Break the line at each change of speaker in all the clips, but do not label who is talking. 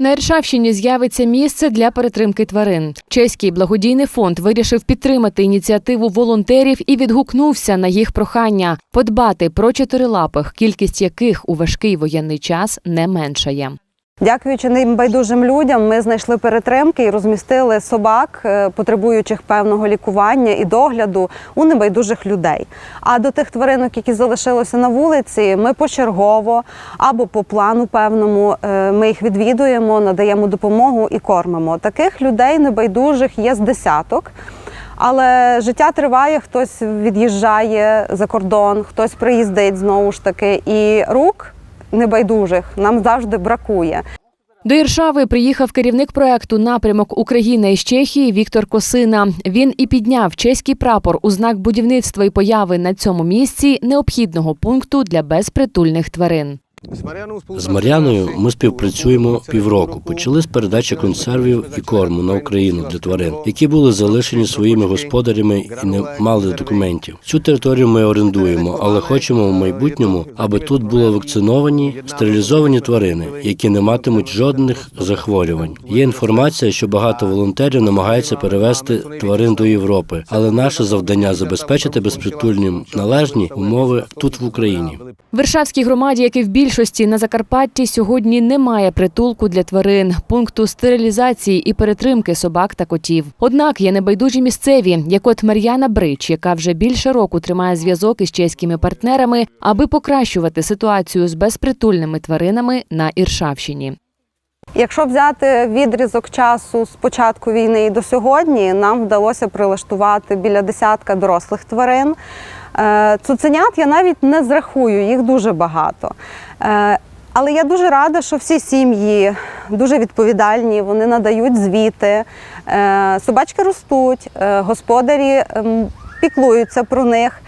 На Іршавщині з'явиться місце для перетримки тварин. Чеський благодійний фонд вирішив підтримати ініціативу волонтерів і відгукнувся на їх прохання подбати про чотирилапих, кількість яких у важкий воєнний час не меншає.
Дякуючи небайдужим людям, ми знайшли перетримки і розмістили собак, е, потребуючих певного лікування і догляду у небайдужих людей. А до тих тваринок, які залишилися на вулиці, ми почергово або по плану певному е, ми їх відвідуємо, надаємо допомогу і кормимо. Таких людей небайдужих є з десяток. Але життя триває, хтось від'їжджає за кордон, хтось приїздить знову ж таки, і рук небайдужих нам завжди бракує.
До Іршави приїхав керівник проекту напрямок Україна із Чехії Віктор Косина. Він і підняв чеський прапор у знак будівництва і появи на цьому місці необхідного пункту для безпритульних тварин.
З Мар'яною ми співпрацюємо півроку. Почали з передачі консервів і корму на Україну для тварин, які були залишені своїми господарями і не мали документів. Цю територію ми орендуємо, але хочемо в майбутньому, аби тут були вакциновані, стерилізовані тварини, які не матимуть жодних захворювань. Є інформація, що багато волонтерів намагаються перевезти тварин до Європи, але наше завдання забезпечити безпритульним належні умови тут в Україні.
В Варшавській громаді, як і в більшості на Закарпатті, сьогодні немає притулку для тварин, пункту стерилізації і перетримки собак та котів. Однак є небайдужі місцеві, як от Мар'яна Брич, яка вже більше року тримає зв'язок із чеськими партнерами, аби покращувати ситуацію з безпритульними тваринами на Іршавщині.
Якщо взяти відрізок часу з початку війни і до сьогодні, нам вдалося прилаштувати біля десятка дорослих тварин. Е, Цуценят я навіть не зрахую, їх дуже багато. Е, Але я дуже рада, що всі сім'ї дуже відповідальні, вони надають звіти. Е, Собачки ростуть, господарі ем, піклуються про них.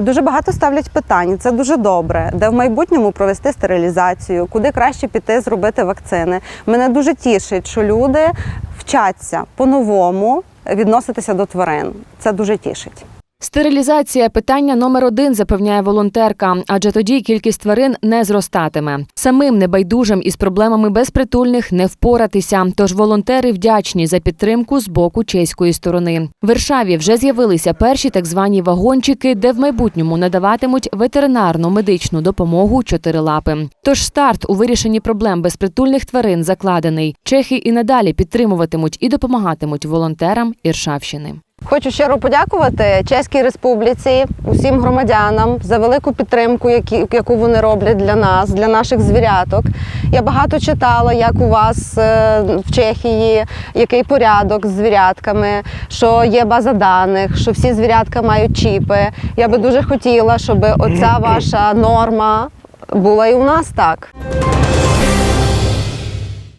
Дуже багато ставлять питань. Це дуже добре, де в майбутньому провести стерилізацію, куди краще піти зробити вакцини. Мене дуже тішить, що люди вчаться по-новому відноситися до тварин. Це дуже тішить.
Стерилізація питання номер один, запевняє волонтерка, адже тоді кількість тварин не зростатиме. Самим небайдужим із проблемами безпритульних не впоратися. Тож волонтери вдячні за підтримку з боку чеської сторони. В Варшаві вже з'явилися перші так звані вагончики, де в майбутньому надаватимуть ветеринарну медичну допомогу чотирилапим. Тож старт у вирішенні проблем безпритульних тварин закладений. Чехи і надалі підтримуватимуть і допомагатимуть волонтерам Іршавщини.
Хочу щиро подякувати Чеській Республіці, усім громадянам за велику підтримку, яку вони роблять для нас, для наших звіряток. Я багато читала, як у вас е, в Чехії, який порядок з звірятками, що є база даних, що всі звірятка мають чіпи. Я би дуже хотіла, щоб оця ваша норма була і у нас так.